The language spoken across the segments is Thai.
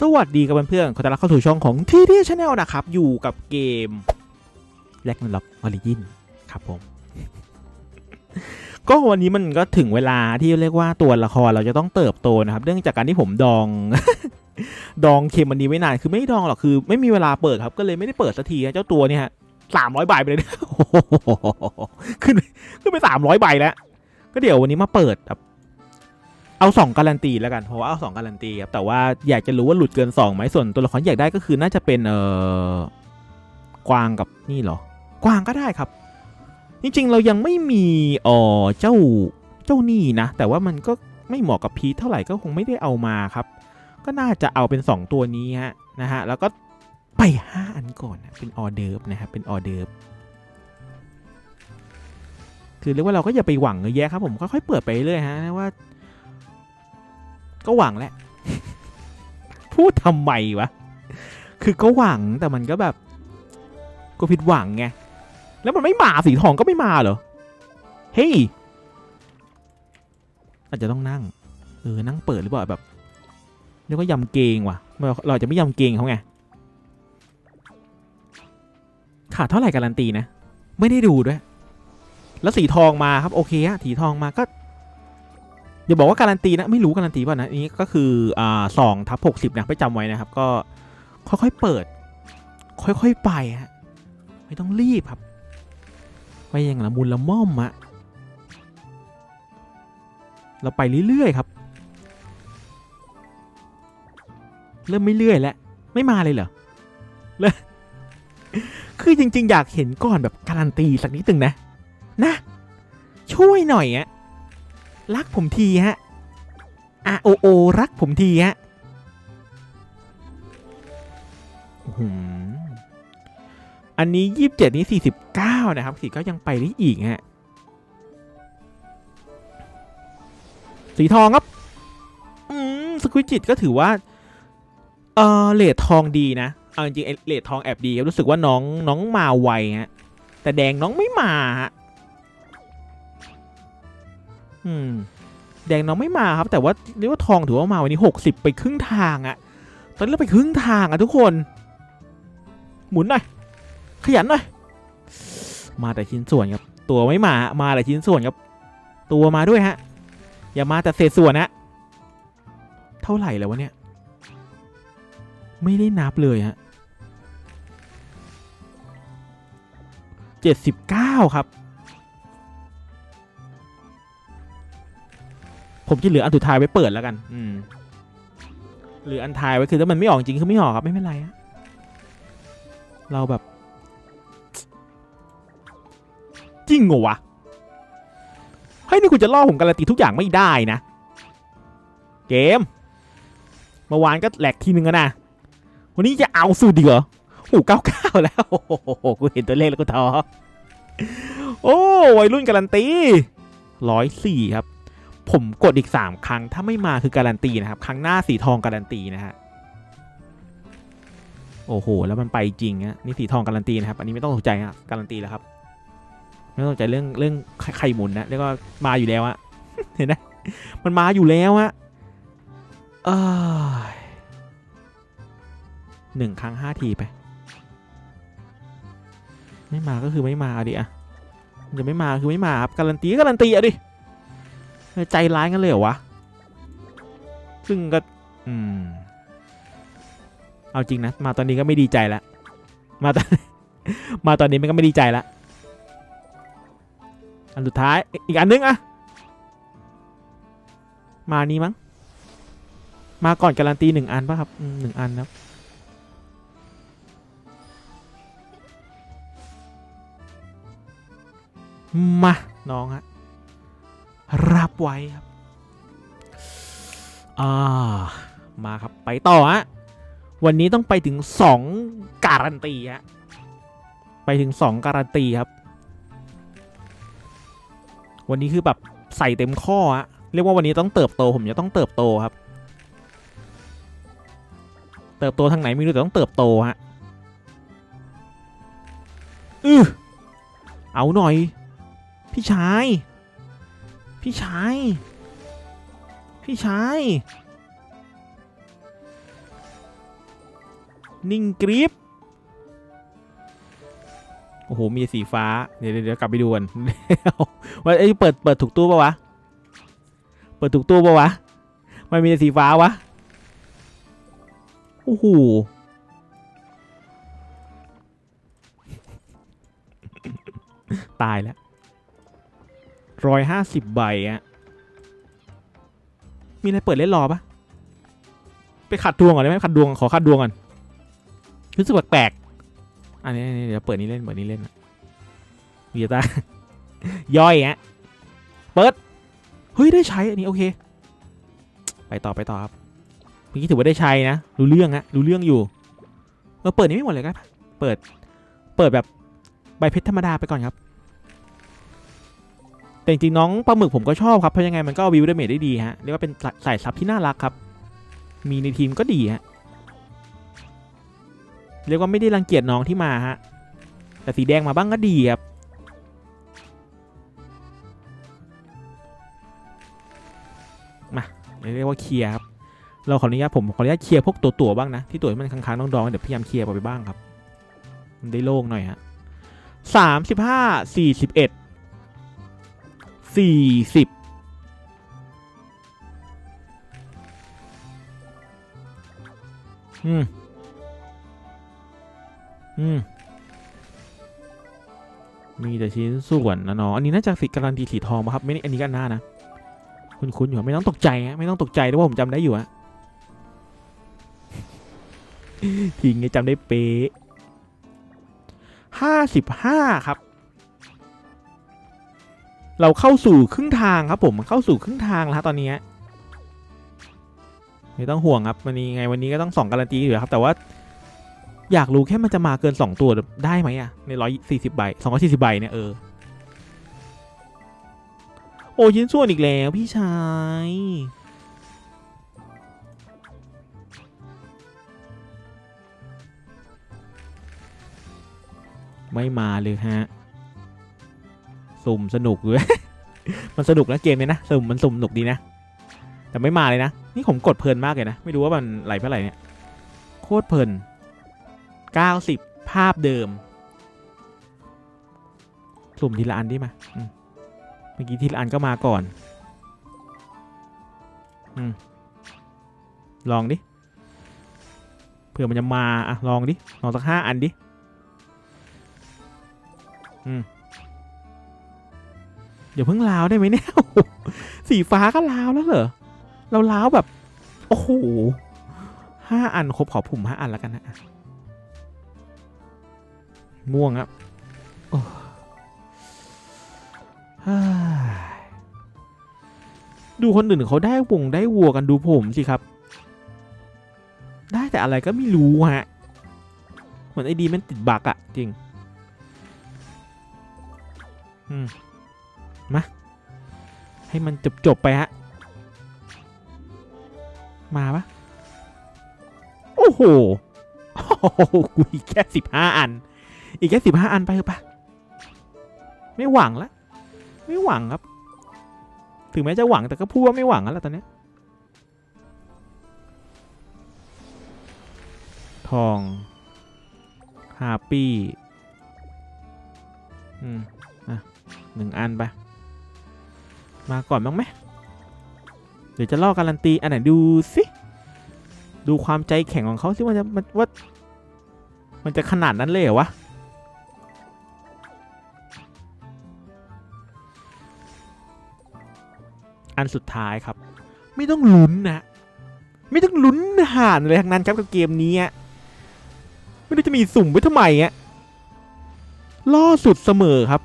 สวัสดีกับเพื่อนๆ ขอต้อนรับเข้าสู่ช่องของทีดีชาแนลนะครับ อยู่กับเกมแลกนันล็อกออริจินครับผม ก็วันนี้มันก็ถึงเวลาที่เรียกว่าตัวละครเราจะต้องเติบโตนะครับ เนื่องจากการที่ผมดอง ดองเคมมันนี้ไว้นาน คือไม่ดองหรอก คือ ไม่มีเวลาเปิดครับ ก็เลยไม่ได้เปิดสักทีนะเจ้าตัวเนี่ยสามร้อยใบไปเลยโอ้โหขึ้นขึ้นไปสามร้อยใบแล้ว ก็เดี๋ยววันนี้มาเปิดครับ เอาสองการันตีแล้วกันเพราะว่าเอาสองการันตีครับแต่ว่าอยากจะรู้ว่าหลุดเกินสองไหมส่วนตัวละครอยากได้ก็คือน่าจะเป็นเอ่อกวางกับนี่เหรอกวางก็ได้ครับ จริงๆเรายังไม่มีอ่อเจ้าเจ้านี่นะ แต่ว่ามันก็ไม่เหมาะกับพีทเท่าไหร่ก็คงไม่ได้เอามาครับ ก็น่าจะเอาเป็น 2 ตัวนี้ฮะนะฮะแล้วก็ไป 5 อันก่อนเป็นออเดิร์ฟนะครับเป็นออเดิร์ฟคือเรียกว่าเราก็อย่าไปหวังเยอะแยะครับผมค่อยๆเปิดไปเรื่อยฮะว่า ก็หวังแหละ พูดทำไมวะ คือก็หวังแต่มันก็แบบ ก็ผิดหวังไง แล้วมันไม่มาสีทองก็ไม่มาเหรอ เฮ้ย อาจจะต้องนั่ง เออ นั่งเปิดหรือเปล่าแบบเรียกว่ายำเกงว่ะ เราเราจจะไม่ยำเกงเขาไง ขาดเท่าไหร่การันตีนะ ไม่ได้ดูด้วย แล้วสีทองมาครับโอเคฮะสีทองมาก็ อย่าบอกว่าการันตีนะไม่รู้การันตีป่ะนะอันนี้ก็คืออ่าสองทับหกสิบนะไปจำไว้นะครับ ก็ค่อยๆเปิด ค่อยๆไปฮะไม่ต้องรีบครับไปอย่างละมุนละม่อมอะเราไปเรื่อยๆครับ เริ่มไม่เรื่อยแล้วไม่มาเลยเหรอเลยคือจริง ๆ อยากเห็นก่อนแบบการันตีสักนิดหนึ่งนะ นะ ช่วยหน่อยอะ รักผมทีฮะ R O O รักผมทีฮะหืมอันนี้ยี่สิบเจ็ดนี้สี่สิบเก้านะครับสี่ก็ยังไปได้อีกฮะ สีทองครับ อืมสควิจิตก็ถือว่า เออเลททองดีนะ เอาจริงเลททองแอบดีครับรู้สึกว่าน้องน้องมาไวฮะ แต่แดงน้องไม่มาฮะ อืมแดงน้องไม่มาครับ แต่ว่าเรียกว่าทองถือว่ามาวันนี้หกสิบไปครึ่งทางอะตอนนี้เราไปครึ่งทางอะทุกคน หมุนหน่อยขยันหน่อยมาแต่ชิ้นส่วนครับ ตัวไม่มามาแต่ชิ้นส่วนครับ ตัวมาด้วยฮะ อย่ามาแต่เศษส่วนนะเท่าไหร่แล้ววะเนี่ย ไม่ได้นับเลยฮะเจ็ดสิบเก้าครับ ผมจะเหลืออันสุดท้ายไว้เปิดแล้วกัน อืมหรืออันท้ายไว้คือถ้ามันไม่ออกจริงคือไม่ออกครับไม่เป็นไรฮะเราแบบจริงเหรอวะเฮ้ยนี่คุณจะล่อผมการันตีทุกอย่างไม่ได้นะ เกมเมื่อวานก็แหลกทีนึงแล้วนะวันนี้จะเอาสูตรดีเหรอโอ้เก้าเก้าแล้วโอ้โหกูเห็นตัวเลขแล้วก็ท้อโอ้วัยรุ่นการันตีร้อยสี่ครับ ผมกดอีก 3 ครั้ง ถ้าไม่มาคือการันตีนะครับ ครั้งหน้าสีทองการันตีนะฮะ โอ้โห แล้วมันไปจริงฮะนี่สีทองการันตีนะครับ อันนี้ไม่ต้องตกใจฮะการันตีแล้วครับ ไม่ต้องใจเรื่องเรื่องไข่หมุนนะเรียกว่ามาอยู่แล้วอะเห็นไหมมันมาอยู่แล้วอะหนึ่งครั้งห้าทีไป ไม่มาก็คือไม่มาเอดิอะมันจะไม่มาคือไม่มาครับการันตีการันตีอาดิ ใจร้ายกันเลยเหรอวะ ซึ่งก็ อืม เอาจริงนะ มาตอนนี้ก็ไม่ดีใจแล้ว มาตอนมาตอนนี้มันก็ไม่ดีใจแล้ว อันสุดท้าย อีกอันนึงอะมานี้มั้ง มาก่อนการันตีหนึ่งอันป่ะครับหนึ่งอันครับมา น้องฮะ รับไว้ครับอ่ามาครับไปต่อฮะวันนี้ต้องไปถึง 2 การันตีฮะไปถึง 2 การันตีครับ วันนี้คือแบบใส่เต็มข้อฮะเรียกว่าวันนี้ต้องเติบโตผมจะต้องเติบโตครับ เติบโตทางไหนไม่รู้แต่ต้องเติบโตฮะอือเอาหน่อย พี่ชาย พี่ชาย พี่ชาย นิ่งกริบโอ้โห มีสีฟ้า เดี๋ยวเดี๋ยวกลับไปดูกันว่าไอ้เปิดเปิดถูกตู้ปะวะ เปิดถูกตู้ปะวะ มันมีสีฟ้าวะ โอ้โห ตายแล้ว ร้อยห้าสิบใบอะมีอะไรเปิดเล่นรอปะไปขัดดวงก่อนได้ไหมขัดดวงขอขัดดวงก่อนรู้สึกแปลกๆอันนี้อันนี้เดี๋ยวเปิดนี้เล่นเปิดนี้เล่นอะวีตาย่อยฮะเปิดเฮ้ยได้ใช้อันนี้โอเค ไปต่อไปต่อครับเมื่อกี้ถือว่าได้ใช้นะรู้เรื่องฮะรู้เรื่องอยู่เออเปิดนี้ไม่หมดเลยครับเปิดเปิดแบบใบเพชรธรรมดาไปก่อนครับ แต่จริงน้องปลาหมึกผมก็ชอบครับ เพราะยังไงมันก็วิวดาเมจได้ดีฮะ เรียกว่าเป็นสายซับที่น่ารักครับ มีในทีมก็ดีฮะ เรียกว่าไม่ได้รังเกียจน้องที่มาฮะ แต่สีแดงมาบ้างก็ดีครับ มาเรียกว่าเคลียร์ครับ เราขออนุญาตผมขออนุญาตเคลียร์พวกตัวตัวๆบ้างนะ ที่ตัวมันค้างๆน้องๆเดี๋ยวพยายามเคลียร์ไปบ้างครับ มันได้โล่งหน่อยฮะสามสิบห้าสี่สิบเอ็ด สี่สิบอืม อืม มีแต่ชิ้นส่วนนะเนาะอันนี้น่าจะสีการันตีสีทองป่ะครับ ไม่นี่อันนี้ก็น่านะ คุ้นๆอยู่อะไม่ต้องตกใจฮะ ไม่ต้องตกใจด้วยว่าผมจำได้อยู่อะทิ้งไงจำได้เป๊ะห้าสิบห้าครับ เราเข้าสู่ครึ่งทางครับผมเข้าสู่ครึ่งทางแล้วตอนนี้ไม่ต้องห่วงครับวันนี้ไงวันนี้ก็ต้องสองการันตีอยู่ครับแต่ว่า อยากรู้แค่มันจะมาเกิน 2 ตัวได้ไหมอะในร้อยสี่สิบใบสองร้อยสี่สิบใบเนี่ยเออโอ้ชิ้นส่วนอีกแล้วพี่ชายไม่มาเลยฮะ สุ่มสนุกเลย มันสนุกนะเกมนี้นะสุ่มมันสุ่มสนุกดีนะ แต่ไม่มาเลยนะ นี่ผมกดเพลินมากเลยนะ ไม่รู้ว่ามันไหลเท่าไหร่เนี่ย โคตรเพลิน90ภาพเดิม สุ่มทีละอันดิมาอืมเมื่อกี้ทีละอันก็มาก่อนอลองดิเผื่อมันจะมาอะลองดิลองสักห้าอันดิอืม เดี๋ยวเพิ่งลาวได้ไหมเนี่ยสีฟ้าก็ลาวแล้วเหรอ เราลาวแบบ โอ้โหห้าอันครบขอผุ่มห้าอันแล้วกันนะม่วงครับโอ้ฮ่าดูคนอื่นเขาได้วงได้วัวกันดูผมสิครับ ได้แต่อะไรก็ไม่รู้ฮะ เหมือนไอดีมันติดบักอะจริง อืม มาให้มันจบจบไปฮะ มาปะโอ้โหโอโหกูอีกแค่สิบห้าอัน อีกแค่สิบห้าอันไปเถอะปะไม่หวังละ ไม่หวังครับ ถึงแม้จะหวังแต่ก็พูดว่าไม่หวังแล้วตอนนี้ทองฮาปี้ อืม อะหนึ่งอันไป มาก่อนบ้างไหมเดี๋ยวจะล่อการันตีอันไหนดูสิดูความใจแข็งของเขาสิว่าจะมันว่ามันจะขนาดนั้นเลยเหรอวะอันสุดท้ายครับ ไม่ต้องลุ้นนะไม่ต้องลุ้นห่านเลยทั้งนั้นครับกับเกมนี้ไม่รู้จะมีสุ่มไว้ทำไมอะล่อสุดเสมอครับ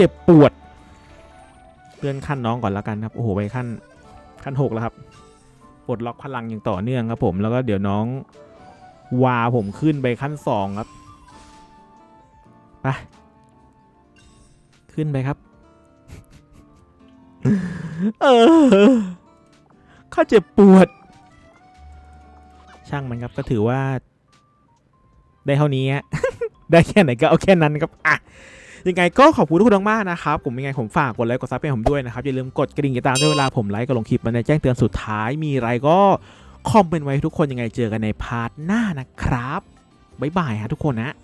เจ็บปวดเลื่อนขั้นน้องก่อนแล้วกันครับ โอ้โห ไปขั้นขั้นหกแล้วครับปลดล็อกพลังอย่างต่อเนื่องครับผม แล้วก็เดี๋ยวน้องวาผมขึ้นไปขั้นสองครับ ไป ขึ้นไปครับ เออ ข้าเจ็บปวด ช่างมันครับ ก็ถือว่า ได้เท่านี้ฮะ ได้แค่ไหนก็เอาแค่นั้นครับ อะ ยังไงก็ขอบคุณทุกคนมากนะครับผมยังไงผมฝากกดไลค์กดซับเป็นผมด้วยนะครับอย่าลืมกดกระดิ่งติดตามด้วยเวลาผมไลค์กับลงคลิปมันจะแจ้งเตือนสุดท้ายมีอะไรก็คอมเมนต์ไว้ทุกคนยังไงเจอกันในพาร์ทหน้านะครับบ๊ายบายฮะทุกคนนะ